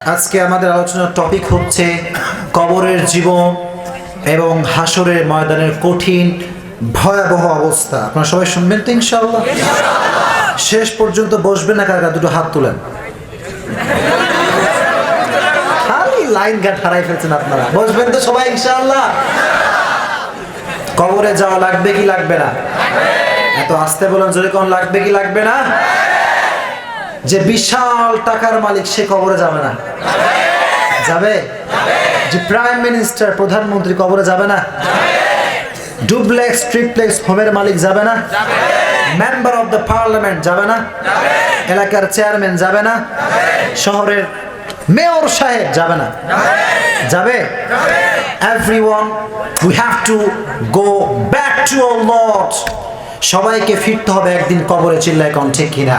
আজকে আমাদের আলোচনার টপিক হচ্ছে কবরের জীবন এবং হাসরের ময়দানের কঠিন, ভয়াবহ অবস্থা। আপনারা সবাই শুনবেন তো ইনশাআল্লাহ? শেষ পর্যন্ত বসবেন না কাকা দুটো হাত তুলেন? লাইন গার্ড হারাই ফেলছেন আপনারা। বসবেন তো সবাই ইনশাআল্লাহ? কবরে যাওয়া লাগবে কি লাগবে না? এত আসতে বলেন, জোরে কোন, লাগবে কি লাগবে না? যে বিশাল টাকার মালিক সে কবরে যাবে না। যাবে? যে প্রাইম মিনিস্টার, প্রধানমন্ত্রী কবরে যাবে না। ডুপ্লেক্স, ট্রিপ্লেক্স হোমের মালিক যাবে না। মেম্বার অফ দ্য পার্লামেন্ট যাবে না। এলাকার চেয়ারম্যান যাবে না। শহরের মেয়র সাহেব যাবে না। যাবে? Everyone we have to go back to our lord সবাইকে ফিরতে হবে একদিন কবরে, চিল্লায় কণ্ঠে কিনা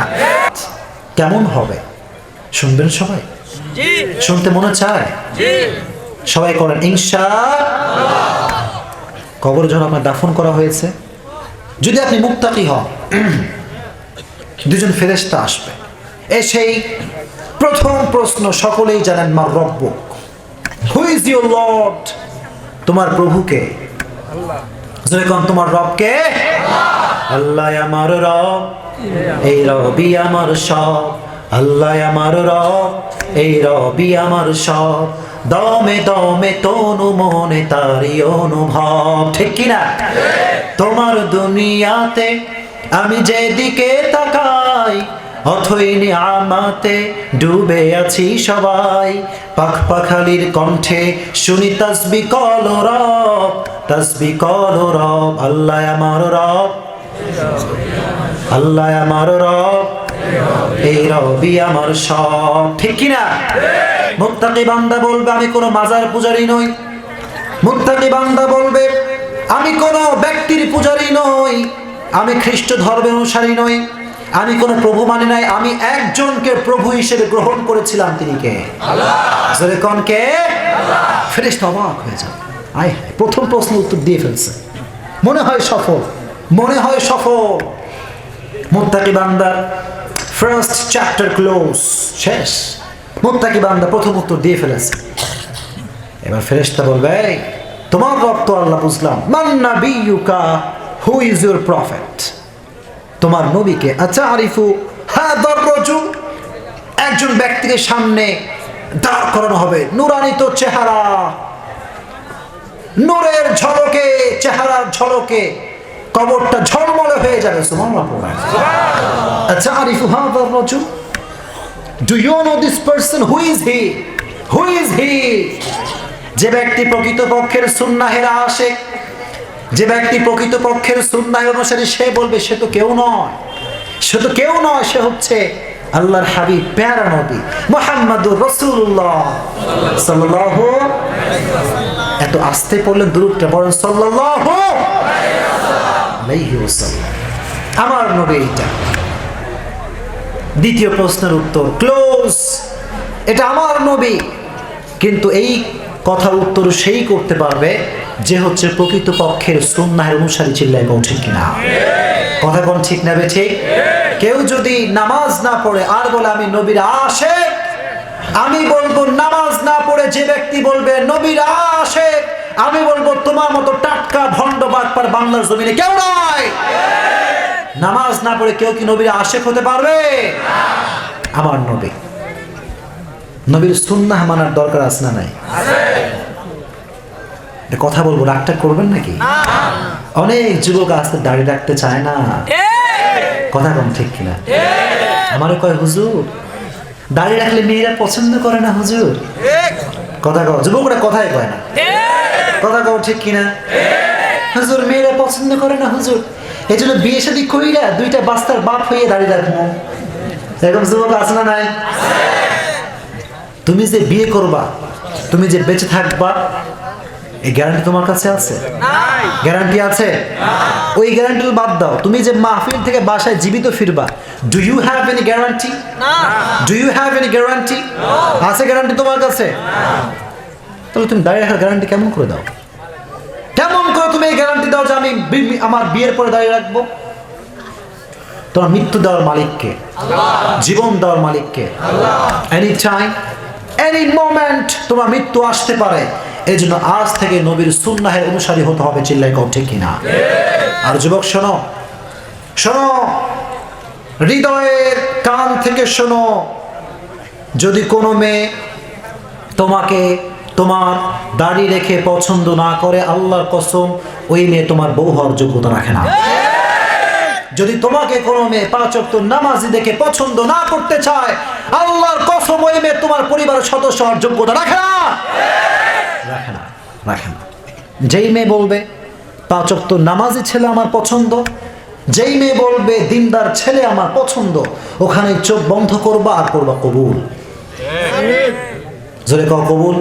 কেমন হবে? শুনবেন সবাই? শুনতে মনে চায়? সবাই করেন ইনশা কবর যখন আপনার দাফন করা হয়েছে। যদি আপনি মুক্তাকি হন দুজন ফেরেস্তা আসবে। এসেই প্রথম প্রশ্ন সকলেই জানেন মার রব্য হু ইজ ইউর লর্ড তোমার প্রভুকে। তোমার রবকে? আল্লাহ আমার রব, এই রবি আমার সব। আল্লাহ আমার রব, এই রবি আমার সব। দমে দমে তনু মনে তারি অনুভব। ঠিক কিনা? তোমার দুনিয়াতে আমি যেদিকে তাকাই, অথই আমাতে ডুবে আছি সবাই। পাখ পাখালির কণ্ঠে শুনি তসবি কল রব, তসবি কল রব, আল্লাহ আমার রব। আল্লাহ আমার রব এই রবি আমার সব। ঠিক কিনা? মুত্তাকি বান্দা বলবে আমি কোনো মাজার পূজারি নই। মুত্তাকি বান্দা বলবে আমি কোনো ব্যক্তির পূজারি নই। আমি খ্রিস্ট ধর্মের অনুসারী নই। আমি কোনো প্রভু মানি নাই। আমি একজনকে প্রভু হিসেবে গ্রহণ করেছিলাম তিনি কে? যেরকম কে? ফেরেশতা অবাক হয়ে যাবে। আয় প্রথম প্রশ্ন উত্তর দিয়ে ফেলছে। মনে হয় সফল। মনে হয় সফল। মুত্তাকি বান্দার ফার্স্ট চ্যাপ্টার ক্লোজ শেষ। মুত্তাকি বান্দা প্রথম উত্তর দিয়ে ফেলেছে। এবার ফেরেশতা বলবে তোমার রব তো আল্লাহ বুঝলাম। মান্না বিয়ুকা হু ইজ ইউর প্রফেট তোমার নবীকে আচ্ছা আরিফু হ্যাঁ দররজু একজন ব্যক্তিকে সামনে দাঁড় করানো হবে। নুরানিত চেহারা। নূরের ঝলকে, চেহারার ঝলকে কবরটা ঝলমলে হয়ে যাবে আচ্ছা আরিফু হাদার রাজুল। Do you know this person who is he who is he যে ব্যক্তি প্রকৃতপক্ষের সুন্নাহের আশেক যে ব্যক্তি প্রকৃতপক্ষের সুন্নাহের অনুসারী সে বলবে সে তো কেউ নয়। সে তো কেউ নয় সে হচ্ছে আল্লাহর হাবিব প্যারা নবী মোহাম্মদুর রসুল্লাহ সাল্লাল্লাহু এত আস্তে পড়লে দূরটা বলেন সাল্লাল্লাহু আলাইহি ওয়াসাল্লাম। আমার নবী এইটা। দ্বিতীয় প্রশ্নের উত্তর ক্লোজ এটা আমার নবী। কিন্তু এই কথার উত্তর সেই করতে পারবে যে হচ্ছে প্রকৃত পক্ষের সুন্নাহের অনুসারী চিল্লায় ঠিক কিনা। কথা কোন ঠিক নেবে ঠিক কেউ যদি নামাজ না পড়ে, আর বলে আমি নবীর আসে আমি বলব নামাজ না পড়ে যে ব্যক্তি বলবে নবীর আসে আমি বলব, তোমার মতো টাটকা ভণ্ড বাটপার বাংলার জমিনে কেউ নয় নামাজ না পড়ে কেউ কি নবীর আশেক হতে পারবে? আমার নবী। নবীর সুন্নাহ মানার দরকার আছে না নাই? কথা বলব, রাগটা করবেন নাকি? অনেক যুবক আজকে দাড়ি রাখতে চায় না। কথা কম ঠিক কিনা? আমারও কয়, হুজুর, দাড়ি রাখলে মেয়েরা পছন্দ করে না হুজুর? কথা কও, যুবকরা কথাই কয় না। কথা কও ঠিক কিনা? হুজুর মেয়েরা পছন্দ করে না হুজুর? এই জন্য বিয়ে শাদী কইরা দুইটা বাস্তার বাপ হয়ে দাঁড়িয়ে রাখব এরকম যুবক আছে না নাই? তুমি যে বিয়ে করবা তুমি যে বেঁচে থাকবা এই গ্যারান্টি তোমার কাছে আছে? গ্যারান্টি আছে? ওই গ্যারান্টি বাদ দাও। তুমি যে মাহফিল থেকে বাসায় জীবিত ফিরবা do you have any guarantee do you have any guarantee আছে গ্যারান্টি তোমার কাছে? তাহলে তুমি দাঁড়িয়ে রাখার গ্যারান্টি কেমন করে দাও? কেমন করে তুমি এই গ্যারান্টি দাও যে আমি আমার বিয়ের পরে দাঁড়িয়ে রাখব? তোমার মৃত্যু দেওয়ার মালিককে জীবন দেওয়ার মালিককে এনি টাইম এনি মোমেন্ট তোমার মৃত্যু আসতে পারে এই জন্য আজ থেকে নবীর সুন্নাহের অনুসারী হতে হবে চিল্লাই কও ঠিক কিনা? আর যুবক শোনো শোনো হৃদয়ের কান থেকে শোনো যদি কোনো মেয়ে তোমাকে তোমার দাড়ি রেখে পছন্দ না করে আল্লাহর কসম, ওই মেয়ে তোমার বউ হওয়ার যোগ্যতা রাখে না। যদি তোমাকে কোনো মেয়ে পাঁচ অক্ত নামাজি দেখে পছন্দ না করতে চায়, আল্লাহর কসম ওই মেয়ে তোমার পরিবারের সদস্য হওয়ার যোগ্যতা রাখে না। রাখে না রাখে না। যেই মেয়ে বলবে, পাঁচ অক্ত নামাজি ছেলে আমার পছন্দ, যেই মেয়ে বলবে, দিনদার ছেলে আমার পছন্দ, ওখানে চোখ বন্ধ করবা আর করবা কবুল। জোরে কও কবুল?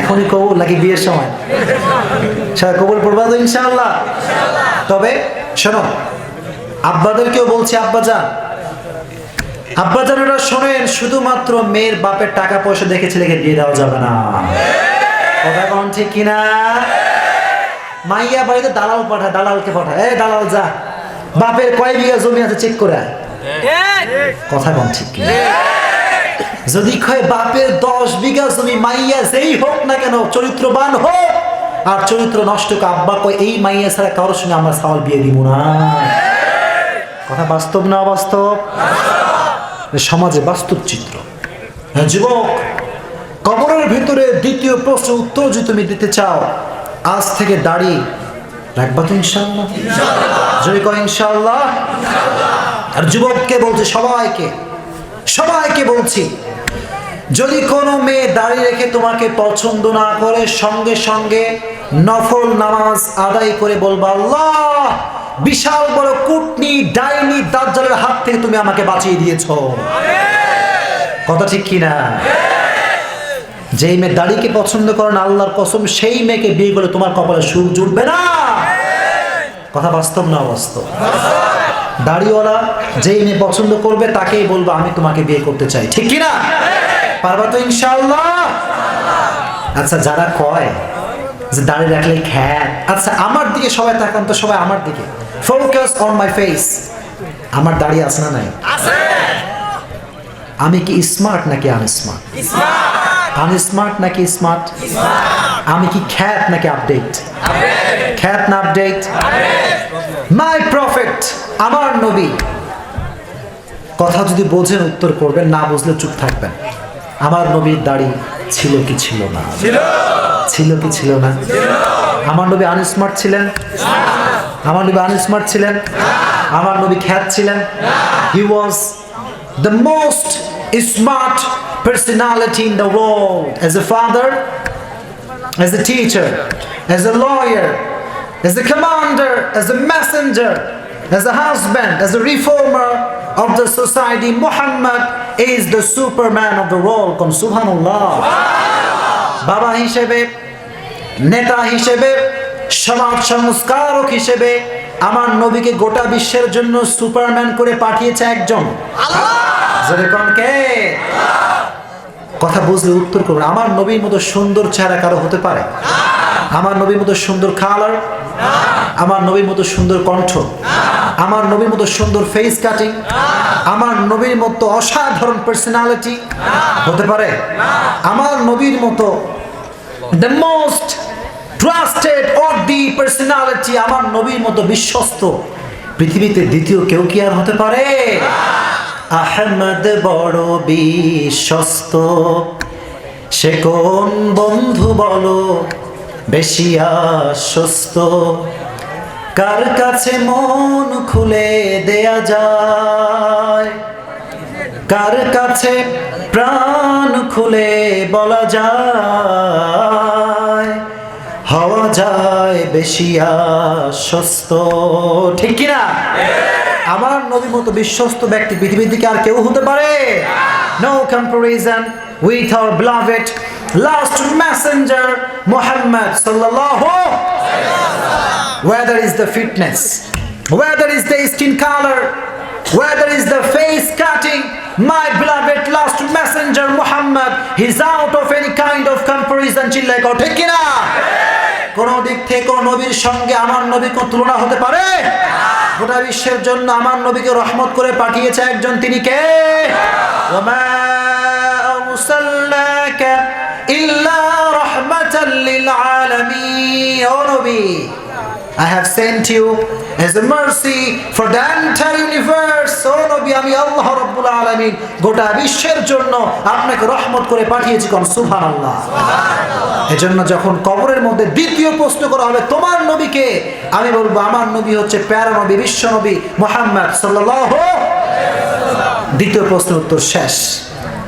এখনই কবুল নাকি বিয়ের সময়? সবাই কবুল পড়বা তো ইনশাআল্লাহ। তবে শোনো আব্বাদেরকেও বলছি আব্বাজান আব্বাজানেরা শোনেন শুধুমাত্র মেয়ের বাপের টাকা পয়সা দেখে ছেলেকে বিয়ে দেওয়া যাবে না। কথা কন ঠিক কিনা? মাইয়া বাড়িতে দালাল পাঠায় দালালকে পাঠায় এই দালাল যা। বাপের কয় বিঘা জমি আছে চেক করে। কথা কন ঠিক কিনা? যদি কয় বাপের দশ বিঘা জমি মাইয়া যেই হোক না কেন চরিত্রবান হোক আর চরিত্র নষ্ট আব্বা কয় এই মাইয়া ছাড়া কারোর সঙ্গে আমরা সাওয়াল বিয়ে দিব না। কথা বাস্তব না বাস্তব? সমাজে বাস্তব চিত্র। হ্যাঁ যুবক কবরের ভিতরে দ্বিতীয় প্রশ্ন উত্তর যদি তুমি দিতে চাও আজ থেকে দাড়ি রাখবা তো ইনশাল্লাহ যদি কয় ইনশাল্লাহ আর যুবককে বলছে সবাইকে সবাইকে বলছি যদি কোনো মেয়ে দাঁড়িয়ে রেখে তোমাকে পছন্দ না করে, সঙ্গে সঙ্গে নফল নামাজ আদায় করে বলবা, আল্লাহ, বিশাল বড় কুটনি ডাইনি দাজ্জালের হাত থেকে তুমি আমাকে বাঁচিয়ে দিয়েছ। কথা ঠিক কিনা? যেই মেয়ে দাড়িকে পছন্দ করেন আল্লাহর কসম, সেই মেয়েকে বিয়ে করলে তোমার কপালে সুখ জুটবে না। কথা বাস্তব না বাস্তব দাড়িওয়ালা যেই মেয়ে পছন্দ করবে, তাকেই বলব, আমি তোমাকে বিয়ে করতে চাই। ঠিক কি না পারবা তো ইনশাআল্লাহ? আচ্ছা যারা কয় যে দাড়ি রাখলে খ্যাত? আচ্ছা আমার দিকে সবাই তাকান তো সবাই আমার দিকে। ফোকাস অন মাই ফেস আমার দাড়ি আছে না নাই? আমি কি স্মার্ট নাকি আনস্মার্ট আনস্মার্ট নাকি স্মার্ট আমি কি খ্যাত নাকি আপডেট খ্যাত না আপডেট মাই প্রফেট আমার নবী। কথা যদি বোঝেন উত্তর করবেন না বুঝলে চুপ থাকবেন। আমার নবীর দাড়ি ছিল কি ছিল না ছিল কি ছিল না আমার নবী আনস্মার্ট ছিলেন আমার নবী আনস্মার্ট ছিলেন আমার নবী খ্যাত ছিলেন he was the most smart personality in the world as a father as a teacher, as a lawyer, as a commander, as a messenger, as a husband, as a reformer of the society. Muhammad is the superman of the world. Come subhanallah. বাবা হিসেবে নেতা হিসেবে সমাজ সংস্কারক হিসেবে আমার নবীকে গোটা বিশ্বের জন্য সুপারম্যান করে পাঠিয়েছে একজন। কে? কথা বুঝলে উত্তর করবেন আমার নবীর মতো সুন্দর চেহারা কারও হতে পারে? আমার নবীর মতো সুন্দর কালার আমার নবীর মতো সুন্দর কণ্ঠ? আমার নবীর মতো সুন্দর ফেস কাটিং আমার নবীর মতো অসাধারণ পার্সোনালিটি হতে পারে? আমার নবীর মতো the most trusted of the personality আমার নবীর মতো বিশ্বস্ত পৃথিবীতে দ্বিতীয় কেউ কি আর হতে পারে? আহমদ বড় বিশ্বস্ত। সে কোন বন্ধু বলো, বেশি আশ্বস্ত। কার কাছে মন খুলে দেয়া যায়? কার কাছে প্রাণ খুলে বলা যায়? হওয়া যায় বেশি আশ্বস্ত। ঠিক কিনা? আমার নবী মতো বিশ্বস্ত ব্যক্তি পৃথিবীর দিকে আর কেউ হতে পারে? No comparison with our beloved last messenger Muhammad সাল্লাল্লাহু whether it's the fitness, whether it's the skin color, whether it's the face cutting. My beloved last messenger Muhammad, he's out of any kind of comparison. চিল্লাই কো ঠিক up. কোনো দিক থেকে নবীর সঙ্গে আমার নবী কোন তুলনা হতে পারে গোটা বিশ্বের জন্য আমার নবীকে রহমত করে পাঠিয়েছে একজন তিনি কে ইল্লা রহমাতাল লিল আলামিন ও নবী I have sent you as a mercy for the entire universe. O Nabi আমি আল্লাহ রব্বুল আলামিন গোটা বিশ্বের জন্য আপনাকে রহমত করে পাঠিয়েছি কোন? সুবহানাল্লাহ। এজন্য যখন কবরের মধ্যে দ্বিতীয় প্রশ্ন করা হবে তোমার নবীকে আমি বলব আমার নবী হচ্ছে প্যারা নবী বিশ্ব নবী মোহাম্মদ সাল্লাল্লাহু দ্বিতীয় প্রশ্নের উত্তর শেষ।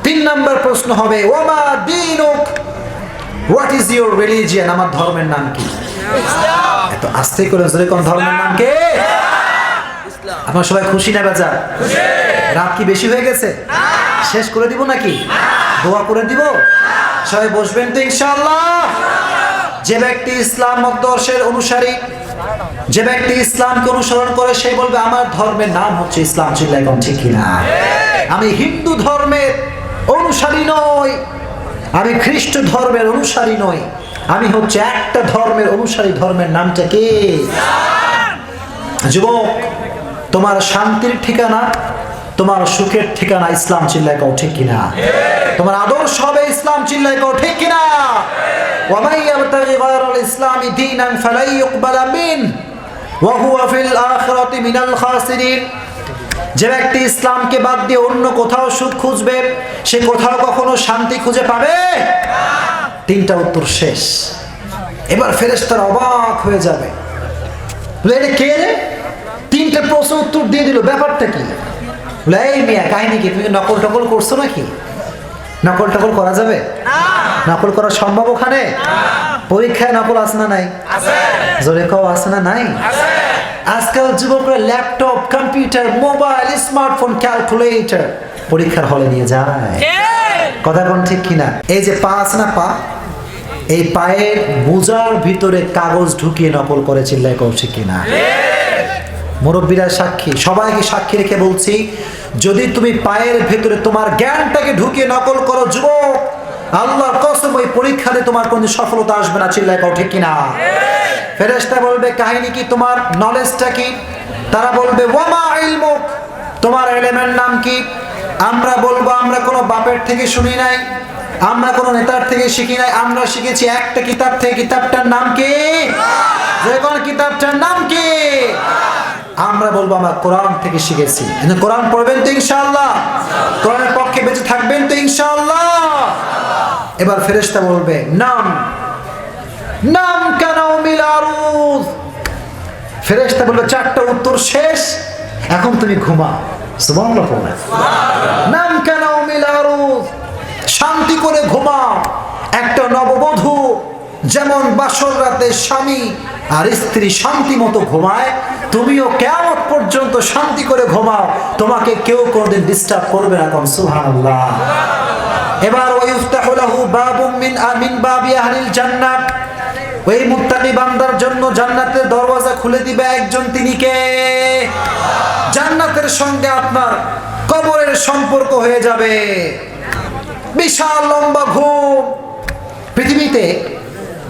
তিন নম্বর প্রশ্ন হবে ওমা দিনুক? হোয়াট ইজ ইউর রিলিজিয়ান আমার ধর্মের নাম কি? এত আস্তে করে জোরে কোন ধর্মের নাম কি? আপনার সবাই খুশি না বেজা রাত কি বেশি হয়ে গেছে? শেষ করে দিব নাকি? দোয়া করে দিব? সবাই বসবেন তো ইনশাআল্লাহ। যে ব্যক্তি ইসলাম মতদর্শের অনুসারী, যে ব্যক্তি ইসলামকে অনুসরণ করে, সে বলবে, আমার ধর্মের নাম হচ্ছে ইসলাম। চিল্লাই কম ঠিক কিনা? আমি হিন্দু ধর্মের অনুসারী নই। আমি খ্রিস্ট ধর্মের অনুসারী নই আমি হচ্ছে একটা ধর্মের অনুসারী ধর্মের নামটা কি যুবক তোমার শান্তির ঠিকানা তোমার সুখের ঠিকানা ইসলাম চিল্লাই কও ঠিক কিনা তোমার আদর্শ হবে ইসলাম চিল্লাই কও ঠিক কিনা ومن يبتغي غير الإسلام دينا فلن يقبل منه وهو في الآخرة من الخاسرين যে ব্যক্তি ইসলামকে বাদ দিয়ে অন্য কোথাও সুখ খুঁজবে সে কোথাও কখনো শান্তি খুঁজে পাবে? তিনটা উত্তর শেষ। এবার ফেরেশতারা অবাক হয়ে যাবে। এটা কে রে? তিনটে প্রশ্ন উত্তর দিয়ে দিল। ব্যাপারটা কি? বলে, এই মিয়া কাহিনী কি? তুমি নকল টকল করছ নাকি? নকল টকল করা যাবে? নকল করা সম্ভব ওখানে? পরীক্ষায় নকল আছে না নাই? জোরে কও আছে না নাই? আজকাল যুবকরা laptop computer mobile smartphone calculator পরীক্ষার হলে নিয়ে যায়। কথা কোন ঠিক কিনা? এই যে পা আছে না পা? এই পায়ের মোজার ভিতরে কাগজ ঢুকিয়ে নকল করে চিল্লায় কৌশিক কিনা? মুরব্বীরা সাক্ষী। সবাইকে সাক্ষী রেখে বলছি যদি তুমি পায়ের ভেতরে তোমার জ্ঞানটাকে ঢুকিয়ে নকল করো যুবক আল্লাহর কসম ওই পরীক্ষাতে তোমার কোনো সফলতা আসবে না চিল্লায় কও ঠিক কিনা? ফেরেশতা বলবে, কাহিনী কি তোমার? নলেজটা কি? তারা বলবে, ওয়ামা ইলমুক। তোমার এলেমের নাম কি? আমরা বলব, আমরা কোনো বাপের থেকে শুনি নাই, আমরা কোনো নেতার থেকে শিখি নাই, আমরা শিখেছি একটা কিতাব থেকে। কিতাবটার নাম কি? যে কোন কিতাবটার নাম কি? আমরা বলব, আমরা কোরআন থেকে শিখেছি। কোরআন পড়বেন তো ইনশাআল্লাহ। কোরআনের পক্ষে বেঁচে থাকবেন তো ইনশাআল্লাহ। এবার ফেরেশতা বলবে, নাম। নাম কেন ফেরেশতা বলবে চারটা উত্তর শেষ, এখন তুমি ঘুমাও। নাম কেন শান্তি করে ঘুমাও। একটা নববধূ, যেমন বাসর রাতে স্বামী আর স্ত্রী শান্তি মতো ঘুমায়, তুমিও কেমন পর্যন্ত শান্তি করে ঘুমাও। তোমাকে কেউ কোনোদিন ডিস্টার্ব করবে না কোন সুবহানাল্লাহ। এবার লাহু বাবুম মিন আমিন বাবি আহলিল জান্নাত। ওই মুত্তাকি বান্দার জন্য জান্নাতের দরওয়াজা খুলে দিবে একজন তিনি কে? জান্নাতের সঙ্গে আপনার কবরের সম্পর্ক হয়ে যাবে। বিশাল লম্বা ঘুম। পৃথিবীতে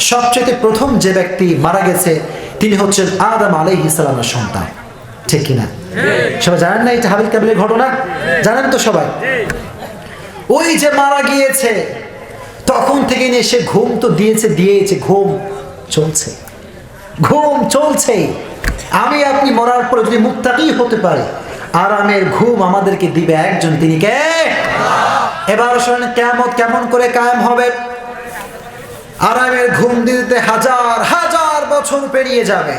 সবচেয়ে প্রথম যে ব্যক্তি মারা গেছে তিনি হচ্ছেন আদম আলাই ইসলামের সন্তান। ঠিক কিনা? সবাই জানেন না এটা হাবিল কাবিলের ঘটনা? জানেন তো সবাই? ওই যে মারা গিয়েছে তখন থেকে নিয়ে সে ঘুম তো দিয়েছে দিয়েছে ঘুম। চলছে। ঘুম চলছে। আমি আপনি মরার পরে যদি মুক্তাকি হতে পারে, আরামের ঘুম আমাদেরকে দিবে একজন, তিনি কে? এবার শোনেন কেমন কেমন করে কায়েম হবে? আরামের ঘুম দিতে হাজার হাজার বছর পেরিয়ে যাবে।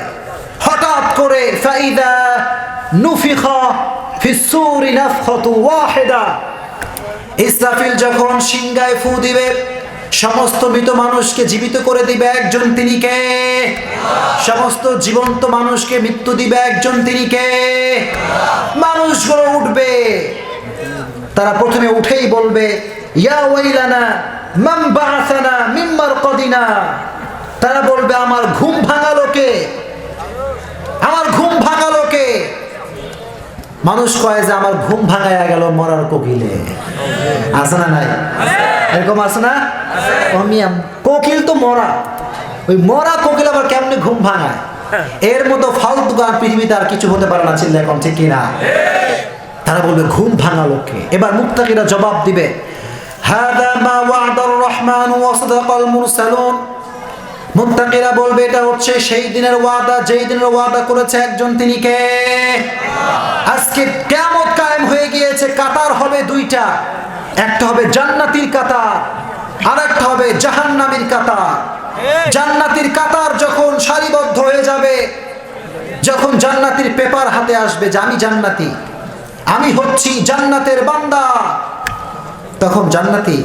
হঠাৎ করে ফাইদা নুফিখা ফিসুরি নাফখাতু ওয়াহিদা। ইসরাফিল যখন সিংগায় ফু দিবে সমস্ত মৃত মানুষকে জীবিত করে দিবে একজন তিনি কে? সমস্ত জীবন্ত মানুষকে মৃত্যু দিবে একজন তিনি কে? মানুষগুলো উঠবে। তারা প্রথমে উঠেই বলবে, ইয়া ওয়াইলানা, মান বাআসানা মিন মারকাদিনা। তারা বলবে, আমার ঘুম ভাঙালো কে? আমার ঘুম ভাঙালো কে? মানুষ কয় যে আমার ঘুম ভাঙায়া গেল মরার কোকিলে। আছে না নাই? এরকম আছে না? অমিয়াম। কোকিল তো মরা। ওই মরা কোকিল আবার কেমনে ঘুম ভাঙায়? এর মতো ফালতু গান পৃথিবীতে আর কিছু হতে পারে না চিল্লা এখন ঠিক না তারা বলবে ঘুম ভাঙা লোককে এবার মুক্তাকিরা জবাব দিবে হাদা মা ওয়াদার রহমান ওয়া সাদাকাল মুরসালুন। মুত্তাকিরা বলবে এটা হচ্ছে সেই দিনের ওয়াদা যেই দিনের ওয়াদা করেছে একজন তিনি কে? হবে জান্নাতির কাতার আর একটা হবে জাহান্নামীর কাতার। জান্নাতির কাতার যখন সারিবদ্ধ হয়ে যাবে যখন জান্নাতির পেপার হাতে আসবে যে আমি জান্নাতি আমি হচ্ছি জান্নাতের বান্দা তখন জান্নাতি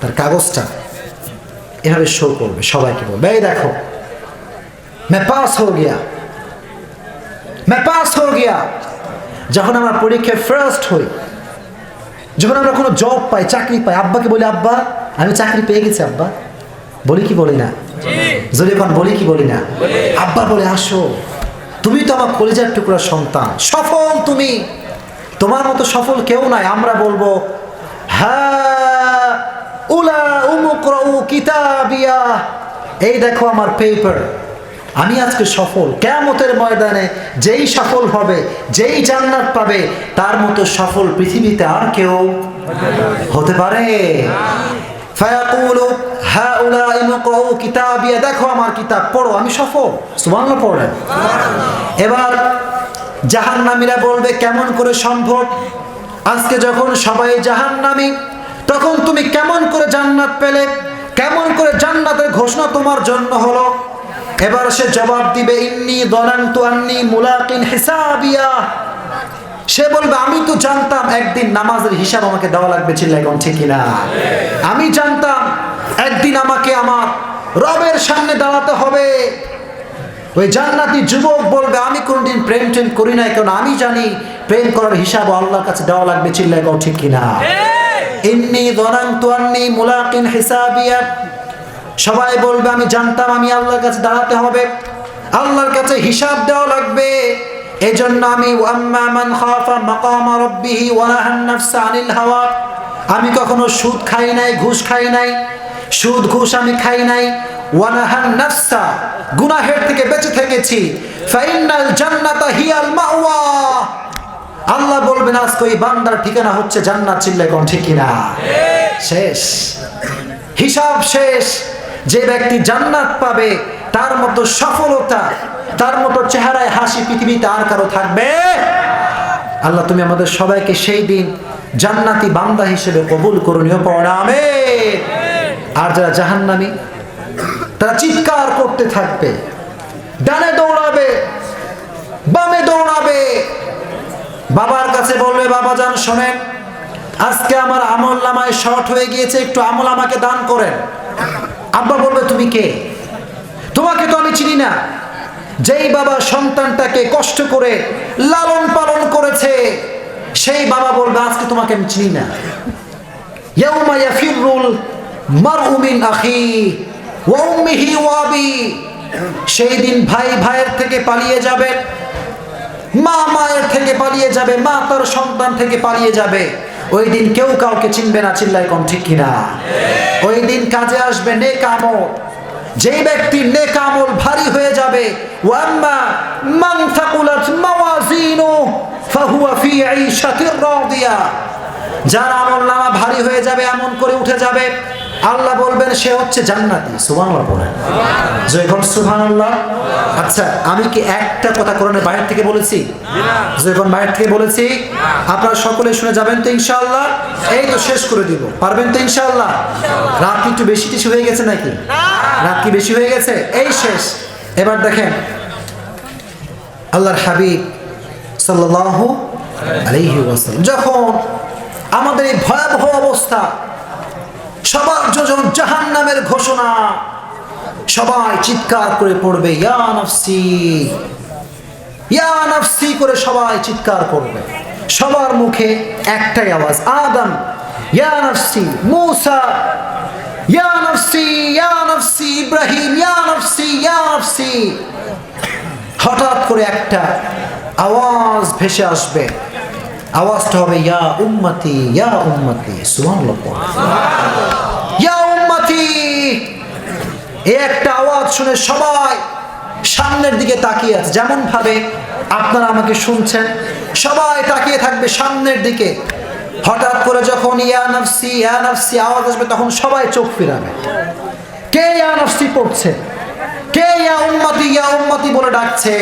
তার কাগজটা এভাবে শো করবে সবাইকে বলবে এই দেখো মে পাস হো গিয়া মে পাস হো গিয়া যখন আমরা পরীক্ষায় ফার্স্ট হই যখন আমরা কোনো জব পাই চাকরি পাই আব্বাকে বলি আব্বা আমি চাকরি পেয়ে গেছি আব্বা। বলি কি বলি না? যদি এখন বলি কি বলি না? আব্বা বলে আসো তুমি তো আমার কলেজের টুকরা সন্তান সফল তুমি। তোমার মতো সফল কেউ নাই আমরা বলব হ্যাঁ উলা কিতাবিয়া। এই দেখো আমার পেপার আমি আজকে সফল। কেমতের ময়দানে যেই সফল হবে, যেই জান্নাত পাবে, তার মতো সফল পৃথিবীতে আর কেউ হতে পারে। দেখো আমার কিতাব, পড়ো, আমি সফল। সুবহানাল্লাহ পড়েন এবার জাহান্নামীরা বলবে, কেমন করে সম্ভব? আজকে যখন সবাই জাহান্নামী, তখন তুমি কেমন করে জান্নাত পেলে? কেমন করে জান্নাতের ঘোষণা তোমার জন্য হলো? এবার সে জবাব দিবে ইন্নি দনান্তু আন্নি মুলাকিন হিসাবিয়া। সে বলবে আমি তো জানতাম একদিন নামাজের হিসাব আমাকে দেওয়া লাগবে চিল্লাই কোন ঠিকই না আমি জানতাম একদিন আমাকে আমার রবের সামনে দাঁড়াতে হবে। ওই জান্নাতি যুবক বলবে আমি কোনদিন প্রেম টেম করি নাই কারণ আমি জানি প্রেম করার হিসাব আল্লাহর কাছে দেওয়া লাগবে চিল্লাই কোন ঠিক কিনা? ইন্নি দনান্তু আন্নি মুলাকিন হিসাবিয়া। সবাই বলবে আমি জানতাম আমি আল্লাহর কাছে দাঁড়াতে হবে। আল্লাহর কাছে হিসাব দেওয়া লাগবে। এজন্য আমি মান খাফা মাকামা রাব্বিহি ওয়া নাহান নাফসা আনিল হাওয়া। আমি কখনো সুদ খাই নাই ঘুষ খাই নাই। সুদ ঘুষ আমি খাই নাই। ওয়া নাহান নাফসা গুনাহের থেকে বেঁচে থেকেছি। ফাইনাল জান্নাতা হিয়াল মাওয়া। আল্লাহ বলবেন আজকে ওই বান্দার ঠিকানা হচ্ছে জান্নাত চিল্লে কোন? ঠিক। কিনা শেষ। হিসাব শেষ। যে ব্যক্তি জান্নাত পাবে, তার মতো সফলতা, তার মতো চেহারায় হাসি পৃথিবীতে আর কারও থাকবে। আল্লাহ, তুমি আমাদের সবাইকে সেই দিন জান্নাতি বান্দা হিসেবে কবুল করণীয় পড়ামে আর যারা জাহান্নামী, তারা চিৎকার করতে থাকবে, ডানে দৌড়াবে, বামে দৌড়াবে। বাবার কাছে বলবে, বাবা, যান, শোনেন, আজকে আমার আমল নামায় শর্ট হয়ে গিয়েছে, একটু আমল আমাকে দান করেন। আব্বা বলবে, তুমি কে? তোমাকে তো আমি চিনি না। যেই বাবা সন্তানটাকে কষ্ট করে লালন পালন করেছে, সেই বাবা বলবে, আজকে তোমাকে আমি চিনি না। ইয়াউমা ইয়াফিরুল মারউ মিন আখি ওয়া উম্মিহি ওয়া আবি। সেই দিন ভাই ভাইয়ের থেকে পালিয়ে যাবে, মা মায়ের থেকে পালিয়ে যাবে, মা তার সন্তান থেকে পালিয়ে যাবে। ওই দিন কেউ কাউকে চিনবে না চিল্লাই কম, ঠিক কিনা? ওই দিন কাজে আসবে নে কামল যেই ব্যক্তি নেক আমল ভারী হয়ে যাবে ওয়াম্মা মান থাকুলাত মাওয়াজিনু, ফাহুয়া ফি আইশাতির রাদিয়া। যার আমল নামা ভারী হয়ে যাবে, এমন করে উঠে যাবে আল্লাহ বলবেন, সে হচ্ছে জান্নাতি। সুবহানাল্লাহ পড়েন জয়গণ সুবহানাল্লাহ। আচ্ছা আমি কি একটা কথা কোরআনের বাইরে থেকে বলেছি? জয়গণ বাইরে থেকে বলেছি? আপনারা সকলে শুনে যাবেন তো ইনশাআল্লাহ। এই তো শেষ করে দিব। পারবেন তো ইনশাআল্লাহ? রাত একটু বেশি কিছু হয়ে গেছে নাকি? রাত কি বেশি হয়ে গেছে? এই শেষ। এবার দেখেন, আল্লাহর হাবিব আলাইহি ওয়াসাল্লাম, যখন আমাদের এই ভয়াবহ অবস্থা সবার যখন জাহান নামের ঘোষণা। সবাই চিৎকার করে পড়বে, ইয়া নফসি। করে সবাই চিৎকার করবে। সবার মুখে একটাই আওয়াজ, আদম, ইয়া নফসি। মুসা। ইয়া নফসি। ইয়া ইব্রাহিম। ইয়া নফসি। ইয়া হঠাৎ করে একটা আওয়াজ ভেসে আসবে। আওয়াজটা হবে ইয়া উম্মতি ইয়া উম্মতি। সুবহানাল্লাহ ইয়া উম্মতি! এই একটা আওয়াজ শুনে সবাই সামনের দিকে তাকিয়ে আছে। যেমন ভাবে আপনারা আমাকে শুনছেন সবাই তাকিয়ে থাকবে সামনের দিকে। হঠাৎ করে যখন ইয়া নফসি ইয়া নফসি আওয়াজ আসবে তখন সবাই চোখ ফিরাবে। কে ইয়া নফসি পড়ছে? কে ইয়া উম্মতি ইয়া উম্মতি বলে ডাকছে?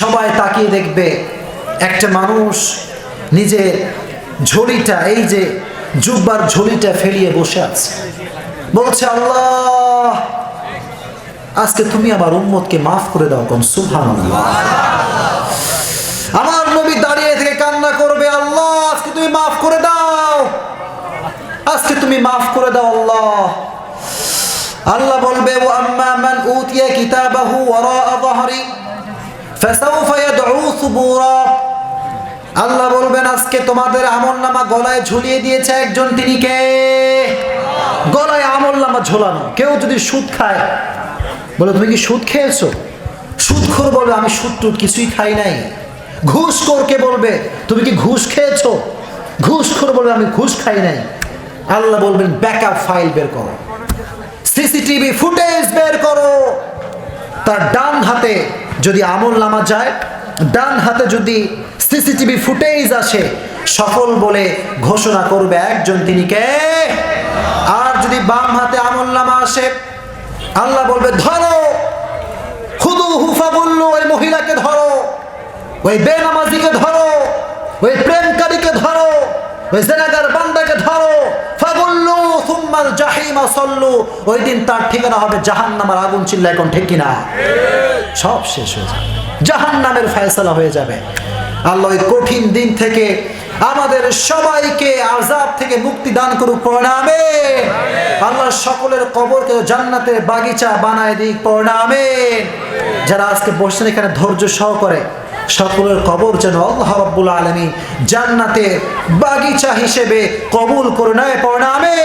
সবাই তাকিয়ে দেখবে একটা মানুষ নিজের ঝুলিটা এই যে জুব্বার ঝুলিটা ফেলিয়ে বসে আছে। বলছে, আল্লাহ, আজকে তুমি আমার উম্মতকে মাফ করে দাও কোন সুভান আমার নবী দাঁড়িয়ে থেকে কান্না করবে, আল্লাহ, আজকে তুমি মাফ করে দাও। আজকে তুমি মাফ করে দাও, আল্লাহ। আল্লাহ বলবে ও আম্মা মান উতিয়া কিতাবাহু ওয়ারা যাহরি ফাসাউফা ইয়াদউ আল্লাহ বলবেন, আজকে তোমাদের আমল নামা গলায় ঝুলিয়ে দিয়েছে একজন, তিনি কে? গলায় আমল নামা ঝোলানো। কেউ যদি সুদ খায়, বলে, তুমি কি সুদ খেয়েছো? সুদখোর বলবে, আমি সুদ টুদ কিছুই খাই নাই। ঘুষ ঘুষখোরকে বলবে, তুমি কি ঘুষ খেয়েছো? ঘুষখোর বলবে, আমি ঘুষ খাই নাই। আল্লাহ বলবেন, ব্যাকআপ ফাইল বের করো। সিসিটিভি ফুটেজ বের করো। তার ডান হাতে যদি আমল নামা যায়, ডান হাতে যদি সিসিটিভি ফুটেজ আসে। সফল বলে ঘোষণা করবে একজন তিনি কে? আর যদি বাম হাতে আমল নামা আসে, আল্লাহ বলবে, ধরো, খুদু হুফা বলল, ওই মহিলাকে ধরো, ওই বেনামাজিকে ধরো, ওই প্রেমকারীকে ধরো, ওই জেনাগার বান্দাকে ধরো, ফাগুল্লু সুম্মাল জাহিমা সল্লু। ওই দিন তার ঠিকানা হবে জাহান্নামের আগুন চিল্লা এখন ঠিক কিনা? সব শেষ হয়ে যাবে। জাহান্নামের ফয়সালা হয়ে যাবে। আল্লাহ কঠিন দিন থেকে আমাদের সবাইকে আজাব থেকে মুক্তি দান করুক প্রণামে আল্লাহ সকলের কবরকে জান্নাতের বাগিচা বানায় দিক প্রণামে যারা আজকে বসছেন এখানে ধৈর্য সহকারে, সকলের কবর যেন আল্লাহ রাব্বুল আলামিন জান্নাতের বাগিচা হিসেবে কবুল করে নেয় প্রণামে